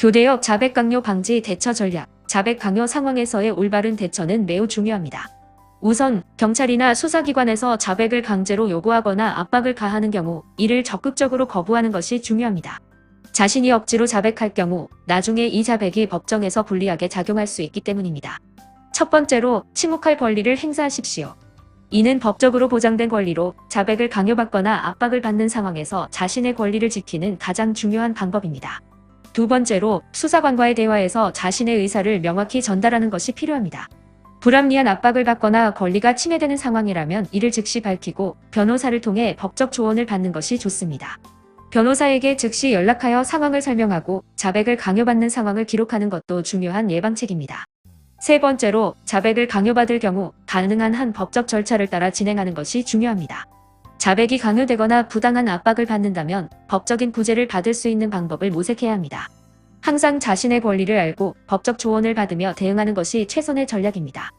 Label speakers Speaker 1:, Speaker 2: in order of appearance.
Speaker 1: 교대역 자백 강요 방지 대처 전략. 자백 강요 상황에서의 올바른 대처는 매우 중요합니다. 우선 경찰이나 수사기관에서 자백을 강제로 요구하거나 압박을 가하는 경우 이를 적극적으로 거부하는 것이 중요합니다. 자신이 억지로 자백할 경우 나중에 이 자백이 법정에서 불리하게 작용할 수 있기 때문입니다. 첫 번째로 침묵할 권리를 행사하십시오. 이는 법적으로 보장된 권리로 자백을 강요받거나 압박을 받는 상황에서 자신의 권리를 지키는 가장 중요한 방법입니다. 두 번째로 수사관과의 대화에서 자신의 의사를 명확히 전달하는 것이 필요합니다. 불합리한 압박을 받거나 권리가 침해되는 상황이라면 이를 즉시 밝히고 변호사를 통해 법적 조언을 받는 것이 좋습니다. 변호사에게 즉시 연락하여 상황을 설명하고 자백을 강요받는 상황을 기록하는 것도 중요한 예방책입니다. 세 번째로 자백을 강요받을 경우 가능한 한 법적 절차를 따라 진행하는 것이 중요합니다. 자백이 강요되거나 부당한 압박을 받는다면 법적인 구제를 받을 수 있는 방법을 모색해야 합니다. 항상 자신의 권리를 알고 법적 조언을 받으며 대응하는 것이 최선의 전략입니다.